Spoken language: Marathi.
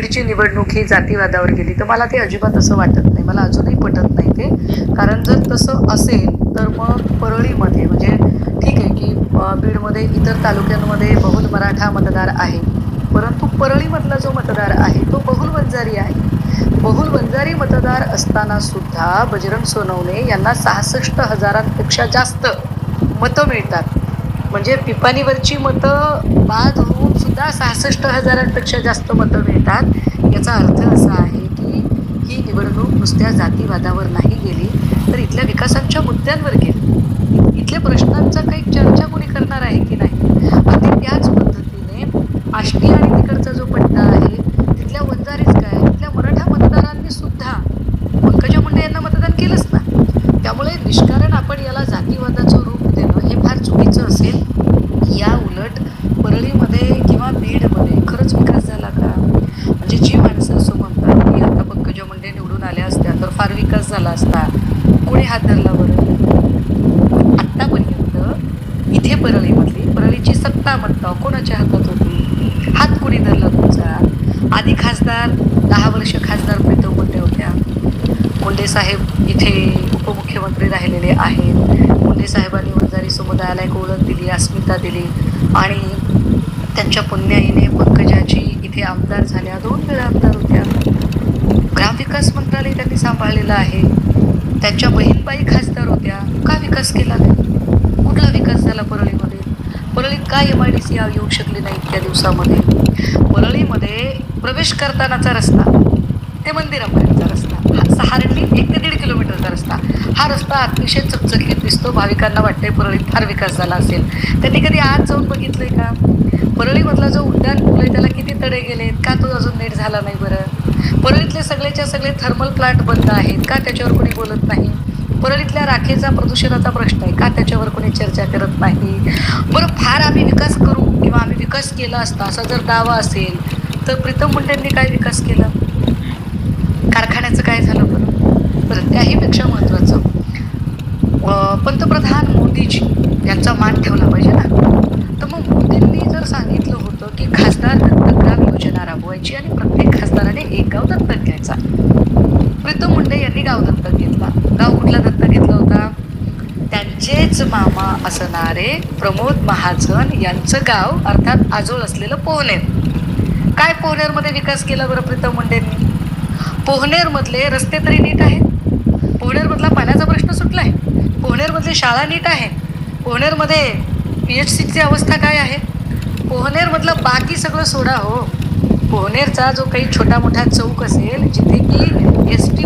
बीडची निवडणूक ही जातीवादावर गेली तर मला ते अजिबात असं वाटत नाही. मला अजूनही पटत नाही ते. कारण जर तसं असेल तर मग परळीमध्ये म्हणजे ठीक आहे की बीडमध्ये इतर तालुक्यांमध्ये बहुल मराठा मतदार आहे. परंतु परळीमधला जो मतदार आहे तो बहुल वंजारी आहे. बहुल वंजारी मतदार असताना सुद्धा बजरंग सोनवणे यांना सहासष्ट हजारांपेक्षा जास्त मतं मिळतात. म्हणजे पिपाणीवरची मतं बाद होऊन सुद्धा सहासष्ट हजारांपेक्षा जास्त मतं मिळतात. याचा अर्थ असा आहे की ही निवडणूक नुसत्या जातीवादावर नाही गेली तर इथल्या विकासांच्या मुद्द्यांवर गेली. इथल्या प्रश्नांचा काही चर्चा कोणी करणार आहे की नाही? अगदी त्याच पद्धतीने आष्टी आणि तिकडचा जो पट्टा आहे तिथल्या वंजारीच काय? तिथल्या मराठा मतदारांनी सुद्धा पंकजा मुंडे यांना मतदान केलंच ना. त्यामुळे निष्कारण आपण याला नोकरीमध्ये किंवा बीडमध्ये खरंच विकास झाला का? म्हणजे जी माणसं असं म्हणतात की आता पंकजा मुंडे निवडून आल्या असत्या तर फार विकास झाला असता. कोणी हात धरला बरं? आत्तापर्यंत इथे परळीमधली परळीची सत्ता म्हणता कोणाच्या हातात होती? हात कोणी धरला तुमचा? आधी खासदार दहा वर्ष खासदार प्रीतम मुंडे होत्या. मुंडे साहेब इथे उपमुख्यमंत्री राहिलेले आहेत. मुंडे साहेबांनी वंजारी समुदायाला एक ओळख अस्मिता दिली. आणि त्यांच्या पुण्याईने पंकजाची इथे आमदार झाल्या. दोन वेळा आमदार होत्या. ग्रामविकास मंत्रालय त्यांनी सांभाळलेलं आहे. त्यांच्या बहीणबाई खासदार होत्या. का विकास केला नाही? कुठला विकास झाला परळीमध्ये? परळीत का एम आय डी सी येऊ शकली नाही इतक्या दिवसामध्ये? परळीमध्ये प्रवेश करतानाचा रस्ता ते मंदिरापर्यंतचा रस्ता हा सहारणी एक ते हा रस्ता अतिशय चकचकीत दिसतो. भाविकांना वाटते परळीत फार विकास झाला असेल. त्यांनी कधी आज जाऊन बघितलंय का? परळीमधला जो उड्डाण पूल आहे त्याला किती तडे गेलेत? का तो अजून नीट झाला नाही बरं? परळीतले सगळेच्या सगळे थर्मल प्लांट बंद आहेत. का त्याच्यावर कोणी बोलत नाही? परळीतल्या राखेचा प्रदूषणाचा प्रश्न आहे. का त्याच्यावर कोणी चर्चा करत नाही? बरं फार आम्ही विकास करू किंवा आम्ही विकास केला असता असा जर दावा असेल तर प्रीतम मुंडेंनी काय विकास केला? कारखान्याचं काय झालं बरं बरं त्याहीपेक्षा महत्त्वाचं अं, पंतप्रधान मोदीजी यांचा मान ठेवला पाहिजे ना तर मग मोदींनी जर सांगितलं होतं की खासदार दत्तक ग्राम योजना आणि प्रत्येक खासदाराने एक गाव दत्तक घ्यायचा. प्रीतम मुंडे यांनी गाव दत्तक घेतला. गाव कुठला दत्तक घेतला होता? त्यांचेच मामा असणारे प्रमोद महाजन यांचं गाव अर्थात आजोळ असलेलं पोहनेर. काय पोहनेरमध्ये विकास केला बरं प्रीतम मुंडेंनी? पोहनेरमधले रस्ते तरी नीट आहेत. पोहनेरमधला पाण्याचा प्रश्न सुटला आहे पोहनेरमधली शाळा नीट आहे. पोहनेरमध्ये पी एच सीची अवस्था काय आहे? पोहनेरमधलं बाकी सगळं सोडा हो. पोहनेरचा जो काही छोटा मोठा चौक असेल जिथे की एस टी